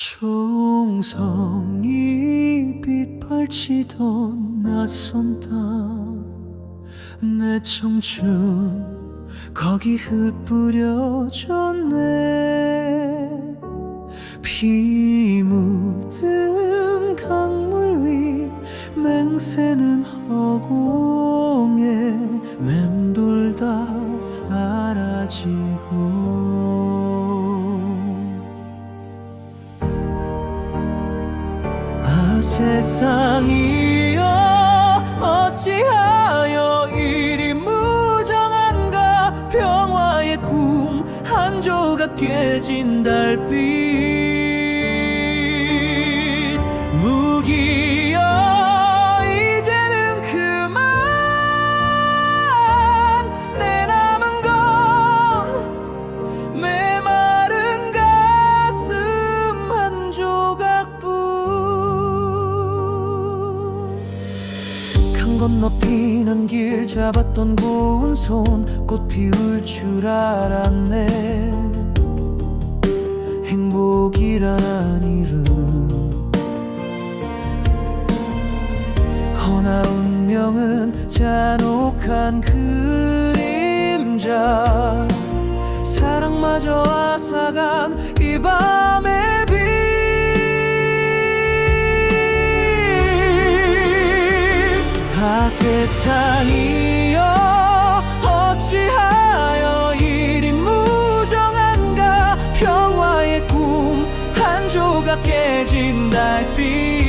총성이 빛발치던 낯선 땅내 청춘 거기 흩뿌려졌네. 피 묻은 강물 위 맹세는 세상이여 어찌하여 이리 무정한가? 평화의 꿈 한 조각 깨진 달빛. 무기여 이제는 그만. 내 남은 건 강 건너 피는 길 잡았던 고운 손 꽃 피울 줄 알았네. 행복이란 이름. 허나 운명은 잔혹한 그림자. 사랑마저 앗아간 이밤 세상이여 어찌하여 이리 무정한가? 평화의 꿈 한 조각 깨진 달빛